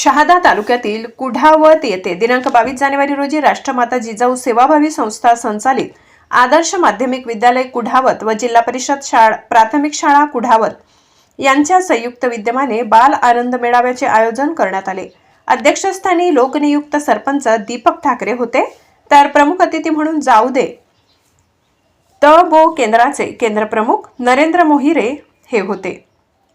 शहादा तालुक्यातील कुढावत येथे दिनांक बावीस जानेवारी रोजी राष्ट्रमाता जिजाऊ सेवाभावी संस्था संचालित आदर्श माध्यमिक विद्यालय कुढावत व जिल्हा परिषद शाळा प्राथमिक शाळा कुढावत यांच्या संयुक्त विद्यमाने बाल आनंद मेळाव्याचे आयोजन करण्यात आले. अध्यक्षस्थानी लोकनियुक्त सरपंच दीपक ठाकरे होते. तर प्रमुख अतिथी म्हणून जाऊ दे. त बो केंद्राचे केंद्रप्रमुख नरेंद्र मोहिरे हे होते.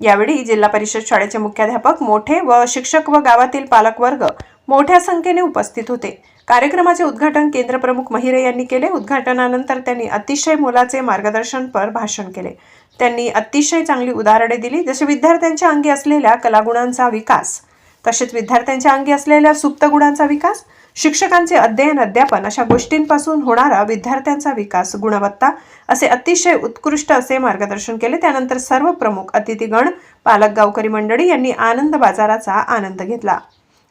यावेळी जिल्हा परिषद शाळेचे मुख्याध्यापक मोठे व शिक्षक व गावातील पालकवर्ग मोठ्या संख्येने उपस्थित होते. कार्यक्रमाचे उद्घाटन केंद्रप्रमुख महिरे यांनी केले. उद्घाटनानंतर त्यांनी अतिशय मोलाचे मार्गदर्शनपर भाषण केले. त्यांनी अतिशय चांगली उदाहरणे दिली. जसे विद्यार्थ्यांच्या अंगी असलेल्या कलागुणांचा विकास तसेच विद्यार्थ्यांच्या अंगी असलेल्या सुप्त गुणांचा विकास शिक्षकांचे अध्ययन अध्यापन अशा गोष्टींपासून होणारा विद्यार्थ्यांचा विकास गुणवत्ता असे अतिशय उत्कृष्ट असे मार्गदर्शन केले. त्यानंतर सर्व प्रमुख अतिथीगण पालक गावकरी मंडळी यांनी आनंद बाजाराचा आनंद घेतला.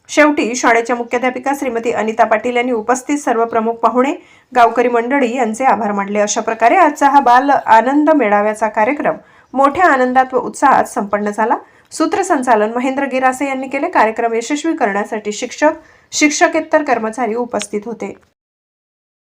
शेवटी शाळेच्या मुख्याध्यापिका श्रीमती अनिता पाटील यांनी उपस्थित सर्व प्रमुख पाहुणे गावकरी मंडळी यांचे आभार मानले. अशा प्रकारे आजचा हा बाल आनंद मेळाव्याचा कार्यक्रम मोठ्या आनंदात व उत्साहात संपन्न झाला. सूत्रसंचालन महेंद्र गिरासे यांनी केले. कार्यक्रम यशस्वी करण्यासाठी शिक्षक शिक्षकेतर कर्मचारी उपस्थित होते.